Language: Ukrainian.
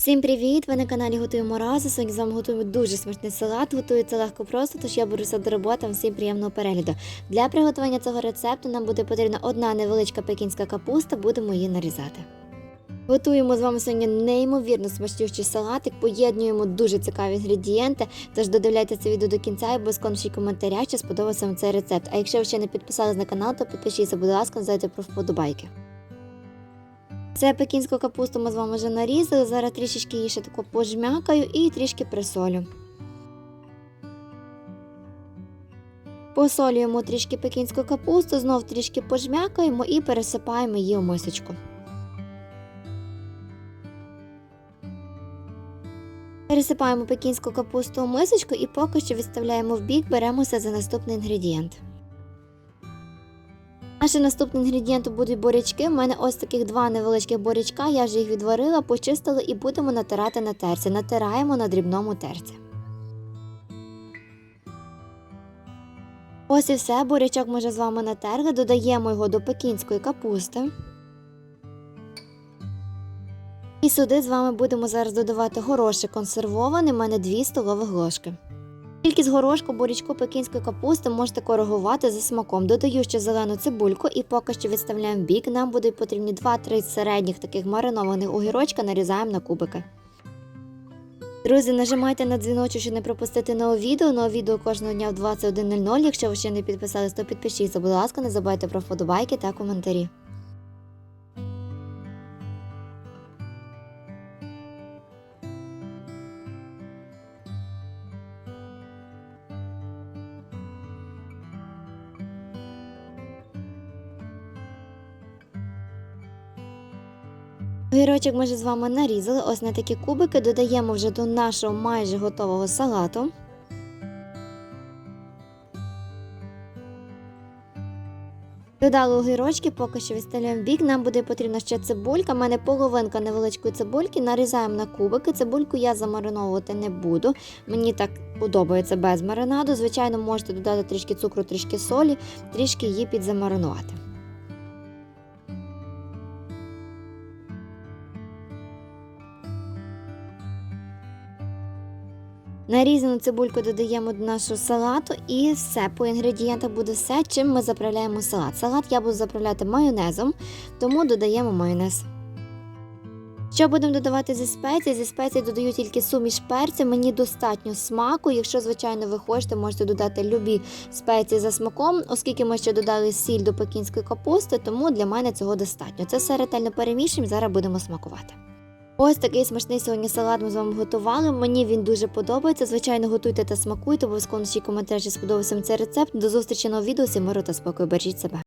Всім привіт! Ви на каналі Готуємо разом. Сьогодні з вами готуємо дуже смачний салат. Готується легко просто, тож я беруся до роботи. Всім приємного перегляду. Для приготування цього рецепту нам буде потрібна одна невеличка пекінська капуста, будемо її нарізати. Готуємо з вами сьогодні неймовірно смачнющий салатик, поєднуємо дуже цікаві інгредієнти. Тож додивляйте це відео до кінця і обов'язково напишіть коментаря, чи сподобався вам цей рецепт. А якщо ви ще не підписались на канал, то підпишіться, будь ласка, не про вподобайки. Це пекінську капусту ми з вами вже нарізали. Зараз трішечки її ще тако пожмякаю і трішки присолю. Посолюємо трішки пекінську капусту, знов трішки пожмякаємо і пересипаємо її у мисочку. Пересипаємо пекінську капусту у мисочку і поки що відставляємо в бік, беремося за наступний інгредієнт. Наші наступні інгредієнти будуть борячки. У мене ось таких два невеличких борячка. Я вже їх відварила, почистила і будемо натирати на терці. Натираємо на дрібному терці. Ось і все. Бурячок ми вже з вами натерли. Додаємо його до пекінської капусти. І сюди з вами будемо зараз додавати горошок консервований. У мене 2 столових ложки. Кількість горошку, бурячку, пекінської капусти можете коригувати за смаком. Додаю ще зелену цибульку і поки що відставляємо бік. Нам будуть потрібні 2-3 середніх таких маринованих огірочка, нарізаємо на кубики. Друзі, нажимайте на дзвіночок, щоб не пропустити нове відео. Нове відео кожного дня в 21.00. Якщо ви ще не підписались, то підпишіться, будь ласка, не забувайте про вподобайки та коментарі. Огірочок ми вже з вами нарізали. Ось на такі кубики додаємо вже до нашого майже готового салату. Додали огірочки, поки що відставляємо бік. Нам буде потрібна ще цибулька. У мене половинка невеличкої цибульки. Нарізаємо на кубики. Цибульку я замариновувати не буду. Мені так подобається без маринаду. Звичайно, можете додати трішки цукру, трішки солі, трішки її підзамаринувати. Нарізану цибульку додаємо до нашого салату і все. По інгредієнтах буде все, чим ми заправляємо салат. Салат я буду заправляти майонезом, тому додаємо майонез. Що будемо додавати зі спецій? Зі спецій додаю тільки суміш перцю, мені достатньо смаку. Якщо, звичайно, ви хочете, можете додати любі спеції за смаком, оскільки ми ще додали сіль до пекінської капусти, тому для мене цього достатньо. Це все ретельно перемішуємо, зараз будемо смакувати. Ось такий смачний сьогодні салат ми з вами готували. Мені він дуже подобається. Звичайно, готуйте та смакуйте. Обов'язково наші коментарі, сподобався цей рецепт. До зустрічі на відео. Всім миру та спокою. Бережіть себе.